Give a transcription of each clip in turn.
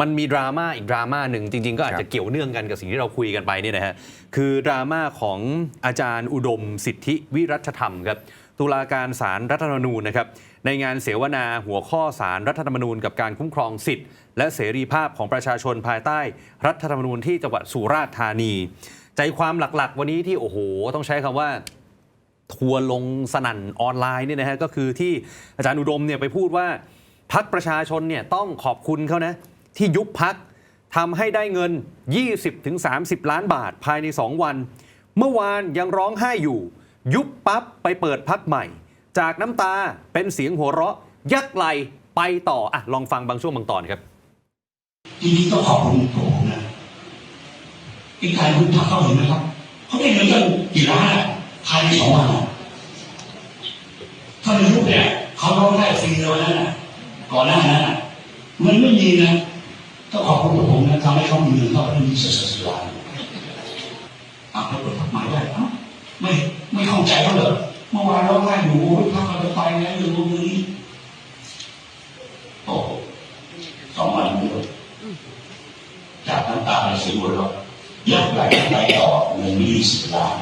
มันมีดราม่าอีกดราม่าหนึ่งจริง ๆ ก็อาจครัจะบเกี่ยวเนื่องกันกับสิ่งที่เราคุยกันไปเนี่ยนะฮะคือดราม่าของอาจารย์อุดมสิทธิวิรัชธรรมครับตุลาการศาลรัฐธรรมนูญนะครับในงานเสวนาหัวข้อสารรัฐธรรมนูญกับการคุ้มครองสิทธิ์ และเสรีภาพของประชาชนภายใต้ รัฐธรรมนูญที่จังหวัดสุราษฎร์ธานี ใจความหลักๆ วันนี้ที่โอ้โห ต้องใช้คำว่าทัวร์ลงสนั่นออนไลน์เนี่ยนะฮะก็คือที่อาจารย์อุดมเนี่ยไปพูดว่าพักประชาชนเนี่ยต้องขอบคุณเขานะ ที่ยุบพักทำให้ได้เงิน 20-30 ล้านบาทภายใน 2 วัน เมื่อวานยังร้องไห้อยู่ ยุบปั๊บไปเปิดพักใหม่ จากน้ำตาเป็นเสียงหัวเราะ ยักไหลไปต่ออะลองฟังบางช่วงบางตอนครับจริงๆต้องขอบคุณผมนะไอ้การยุบพักเขาเห็นไหมครับเขาได้เงินตั้งกี่ล้านภายในสองวันถ้าไม่ยุบเนี่ยเขาร้องได้ฟรีเลยนะก่อนหน้านั้นอะมันไม่มีนะ องขอบคุณตัวผมนะทำให้เขามีเงินเข้าไปได้ยี่สิสี่ล้านอะเขาเปิดพักใหม่ได้เอ้าไม่ไม่เข้าใจเขาเหรอเมื่อวานร้องไห้อยู่โอ้ยพักเราจะไปแล้วอยู่ตรงนี้โอ้สองวันเดียวจากน้ำตาในสีหัวเราอยากไหลไหลต่อเงินยี่สิบล้าน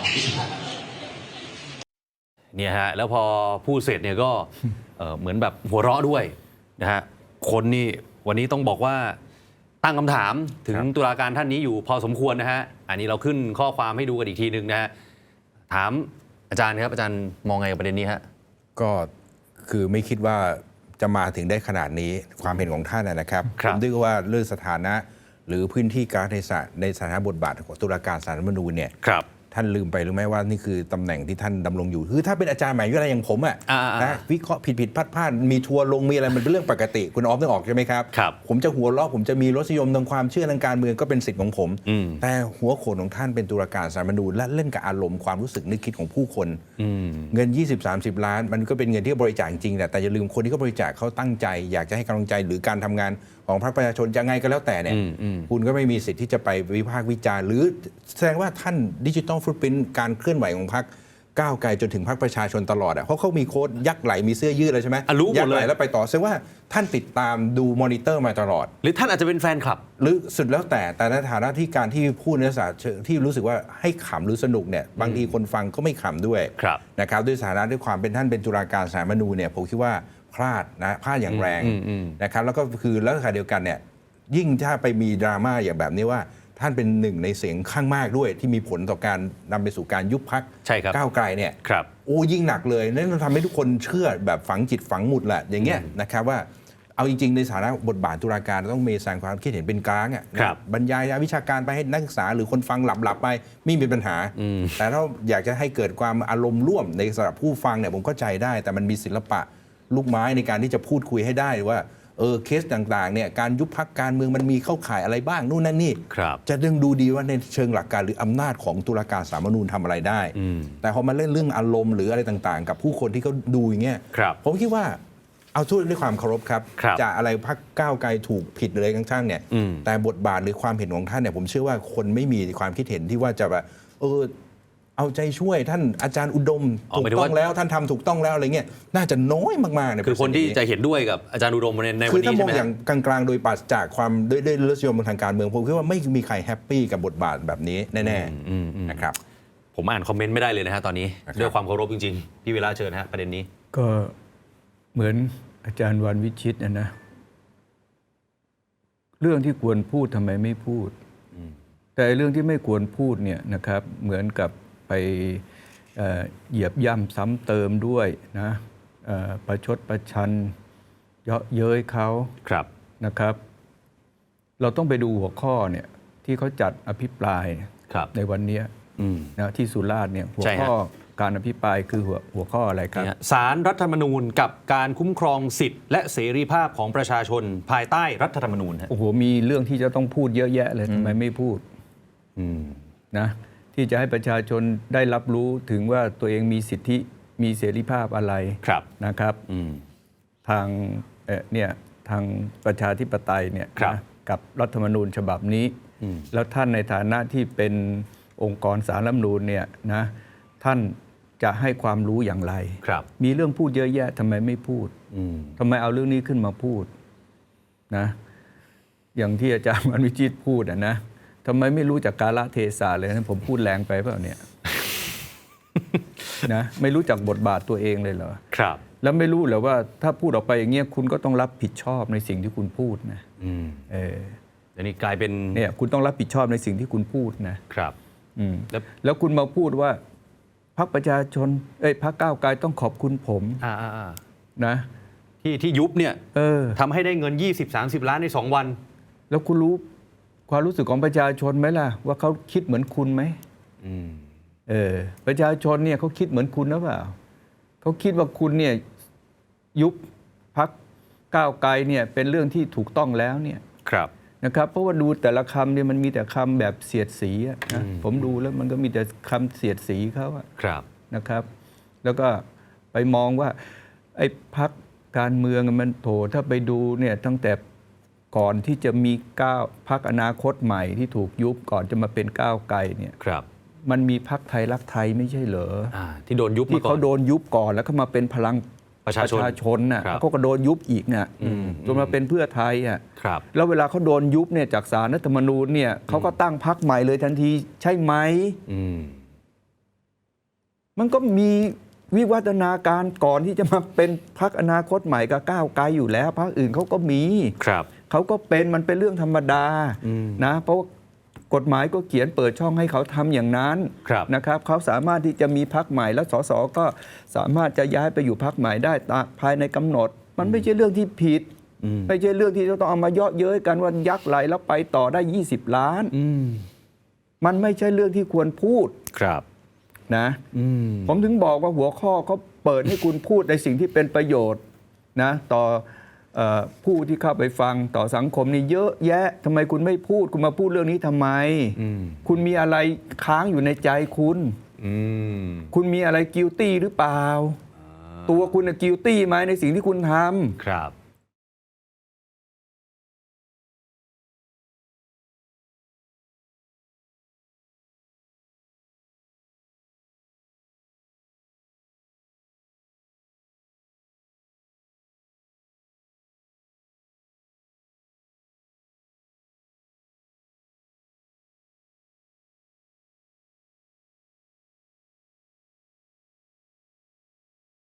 เนี่ยฮะแล้วพอพูดเสร็จเนี่ยก็เเหมือนแบบหัวเราะด้วยนะฮะคนนี่วันนี้ต้องบอกว่า ตั้งคำถามถึงครับตุลาการท่านนี้อยู่พอสมควรนะฮะ อันนี้เราขึ้นข้อความให้ดูกันอีกทีหนึ่งนะฮะ ถามอาจารย์ครับ อาจารย์มองไงกับประเด็นนี้ฮะ ก็คือไม่คิดว่าจะมาถึงได้ขนาดนี้ความเห็นของท่านนะนะครับครับผมนึกว่าเรื่องสถานะ หรือพื้นที่การในศาสตร์ในสถานะบทบาทของตุลาการสารรัฐธรรมนูญเนี่ยครับ ท่านลืมไปหรือไม่ว่านี่คือตำแหน่งที่ท่านดำรงอยู่คือถ้าเป็นอาจารย์ใหม่วิทยาลัยอย่างผมอะอ่าๆๆนะวิเคราะห์ผิดผิดพลาดพลาดมีทัวร์ลงมีอะไรมันเป็นเรื่องปกติ คุณออฟต้องออกใช่ไหมครับครับ ผมจะหัวเราะผมจะมีรสนิยมทางความเชื่อทางการเมืองก็เป็นสิทธิ์ของผมอืมแต่หัวโขนของท่านเป็นตุลาการสารรัฐธรรมนูญและเล่นกับอารมณ์ความรู้สึกนึกคิดของผู้คนอืมเงิน 20-30 ล้าน มันก็เป็นเงินที่บริจาคจริงแหละแต่อย่าลืมคนที่เขาบริจาคเขาตั้งใจ อยากจะให้กำลังใจหรือการทำงานของพรรคประชาชนจะไงก็แล้วแต่เนี่ยอืมอืมคุณก็ไม่มีสิทธิ์ที่จะไปวิพากษ์วิจารณ์หรือแสดงว่าท่านดิจิ t a ลฟุตพิ้นการเคลื่อนไหวของพรรคก้าวไกลจนถึงพรรคประชาชนตลอดอะเพราะเขามีโค้ดยักษ์ไหลมีเสื้อยืดเลยใช่ไหมอะรู้หมดเลย ยักษ์ไหลแล้วไปต่อแสดงว่าท่านติดตามดูมอนิเตอร์มาตลอด หรือท่านอาจจะเป็นแฟนคลับ หรือสุดแล้วแต่แต่ในฐานะที่การที่พูดในภาษาเชิงที่รู้สึกว่าให้ขำหรือสนุกเนี่ยบางทีคนฟังก็ไม่ขำด้วยครับนะครับด้วยฐานะด้วยความเป็นท่านเป็นตุลาการสารรัฐธรรมนูญเนี่ยผมคิดว่าพลาดนะพลาดอย่างแรงอืมอืม นะครับแล้วก็คือแล้วขณะเดียวกันเนี่ยยิ่งถ้าไปมีดราม่าอย่างแบบนี้ว่า ท่านเป็นหนึ่งในเสียงข้างมากด้วยที่มีผลต่อการนำไปสู่การยุบพักใช่ครับก้าวไกลเนี่ยครับโอ้ยิ่งหนักเลยนั่นมันทำให้ทุกคนเชื่อแบบฝังจิตฝังหมุดแหละอย่างเงี้ยนะครับว่าเอาจริง ๆ ในฐานะบทบาทตุลาการต้องมีแสดงความคิดเห็นเป็นกลางอะครับบรรยายวิชาการไปให้นักศึกษาหรือคนฟังหลับๆไปไม่มีปัญหาอืมแต่ถ้าอยากจะให้เกิดความอารมณ์ร่วมในสำหรับผู้ฟังเนี่ยผมเข้าใจได้ แต่มันมีศิลปะลูกไม้ในการที่จะพูดคุยให้ได้ว่า เออเคสต่างๆเนี่ยการยุบพักการเมืองมันมีเข้าข่ายอะไรบ้างนู่นนั่นนี่ครับจะดึงดูดีว่าในเชิงหลักการหรืออำนาจของตุลาการสาลรฐธรรมนูญทำอะไรได้อืมแต่พอมาเล่นเรื่องอารมณ์หรืออะไรต่างๆ กับผู้คนที่เขาดูอย่างเงี้ยครับผมคิดว่าเอาทุกด้วยความเคารพครับครับจะอะไรพักก้าวไกลถูกผิดอะไรทั้งช่างเนี่ยอืมแต่บทบาทหรือความเห็นของท่านเนี่ยผมเชื่อว่าคนไม่มีความคิดเห็นที่ว่าจะแบบเออ เอาใจช่วยท่านอาจารย์อุดมอ๋อถูหมายกถึงต้ว่าองแล้วท่านทำถูกต้องแล้วอะไรเงี้ยน่าจะน้อยมากๆในคือคนที่เปร์จะเซ็ต์เห็นด้วยกับอาจารย์อุดมในในคืวัอนถ้านี้มใช่องไหมอฮะย่างกลางๆ โดยปราศจากความด้วยด้วยรสนิยมทางการเมืองผมคิดว่าไม่มีใครแฮปปี้กับบทบาทแบบนี้แน่อืมอืม ๆนะครับ ผมอ่านคอมเมนต์ไม่ได้เลยนะฮะตอนนี้ นะครับ ด้วยความเคารพจริงๆ พี่เวลาเชิญฮะประเด็นนี้ ก็เหมือนอาจารย์วันวิชิตนะนะ เรื่องที่ควรพูดทำไมไม่พูด แต่เรื่องที่ไม่ควรพูดเนี่ยนะครับ เหมือนกับ ไปเอ่อเหยียบย่ำซ้ำเติมด้วยนะเอ่อประชดประชันเยาะเย้ยเขาครับนะครับ เราต้องไปดูหัวข้อเนี่ยที่เขาจัดอภิปรายครับในวันเนี้ยอืมนะที่สุราษฎร์เนี่ยหัวใช่ฮะข้อการอภิปรายคือหัวหัวข้ออะไรครับเนี่ยสารรัฐธรรมนูญกับการคุ้มครองสิทธิ์และเสรีภาพของประชาชนภายใต้รัฐธรรมนูญฮะโอ้โหมีเรื่องที่จะต้องพูดเยอะแยะเลยทำไมไม่พูดอืมนะ ที่จะให้ประชาชนได้รับรู้ถึงว่าตัวเองมีสิทธิมีเสรีภาพอะไรครับนะครับอืมทางเอ่อเนี่ยทางประชาธิปไตยเนี่ยครับนะกับรัฐธรรมนูญฉบับนี้อืมแล้วท่านในฐานะที่เป็นองค์กรสารรัฐธรรมนูญเนี่ยนะท่านจะให้ความรู้อย่างไรครับมีเรื่องพูดเยอะแยะทำไมไม่พูดอืมทำไมเอาเรื่องนี้ขึ้นมาพูดนะอย่างที่อาจารย์มันวิจิตรพูดอะนะ ทำไมไม่รู้จักกาลเทศะเลยนะผมพูดแรงไปเปล่าเนี่ยนะไม่รู้จักบทบาทตัวเองเลยเหรอครับ แล้วไม่รู้เหรอว่าถ้าพูดออกไปอย่างเงี้ยคุณก็ต้องรับผิดชอบในสิ่งที่คุณพูดนะอืมเอออันนี้กลายเป็นเนี่ยคุณต้องรับผิดชอบในสิ่งที่คุณพูดนะครับอืมแล้วแล้วคุณมาพูดว่าพรรคประชาชนเอ้ยพรรคก้าวไกลต้องขอบคุณผมอ่าอ่าอ่านะที่ที่ยุบเนี่ยเออทำให้ได้เงิน 20-30 ล้านใน 2 วัน แล้วคุณรู้ ความรู้สึกของประชาชนไหมล่ะ ว่าเขาคิดเหมือนคุณไหมอืมเออ ประชาชนเนี่ยเขาคิดเหมือนคุณหรือเปล่าเขาคิดว่าคุณเนี่ยยุบพักก้าวไกลเนี่ยเป็นเรื่องที่ถูกต้องแล้วเนี่ยครับนะครับ เพราะว่าดูแต่ละคำเนี่ยมันมีแต่คำแบบเสียดสีอะนะผมดูแล้วมันก็มีแต่คำเสียดสีเขาอะครับนะครับ แล้วก็ไปมองว่าไอ้พักการเมืองมันโถถ้าไปดูเนี่ยตั้งแต่ ก่อนที่จะมีก้าวพักอนาคตใหม่ที่ถูกยุบก่อนจะมาเป็นก้าวไกลเนี่ยครับ มันมีพักไทยรักไทยไม่ใช่เหรออ่าที่โดนยุบที่มาก่อเขาน โดนยุบก่อนแล้วเขามาเป็นพลังประชาชนชนน่ะครับเขาก็โดนยุบอีกน่ะอืม จนมาเป็นเพื่อไทยอะครับ แล้วเวลาเขาโดนยุบเนี่ยจากสารรัฐธรรมนูญเนี่ยเขาก็ตั้งพักใหม่เลยทันทีใช่ไหม อืม มันก็มีวิวัฒนาการก่อนที่จะมาเป็นพักอนาคตใหม่กับก้าวไกลอยู่แล้วพักอื่นเขาก็มี ครับ เขาก็เป็นมันเป็นเรื่องธรรมดาอืมนะเพราะว่ากฎหมายก็เขียนเปิดช่องให้เขาทำอย่างนั้นครับนะครับเขาสามารถที่จะมีพักใหม่แล้วสสก็สามารถจะย้ายไปอยู่พักใหม่ได้ตามภายในกำหนด มันไม่ใช่เรื่องที่ผิดอืมไม่ใช่เรื่องที่จะต้องเอามาเยาะเย้ยกันว่ายักไหลแล้วไปต่อได้ 20 ล้านอืมมันไม่ใช่เรื่องที่ควรพูดครับนะอืมผมถึงบอกว่าหัวข้อเขาเปิดให้คุณพูดในสิ่งที่เป็นประโยชน์นะต่อเออ ผู้ที่เข้าไปฟังต่อสังคมนี่เยอะแยะทำไมคุณไม่พูดคุณมาพูดเรื่องนี้ทำไมอืมคุณมีอะไรค้างอยู่ในใจคุณอืมคุณมีอะไรกิลตี้หรือเปล่า ตัวคุณกิลตี้ไหมในสิ่งที่คุณทำครับ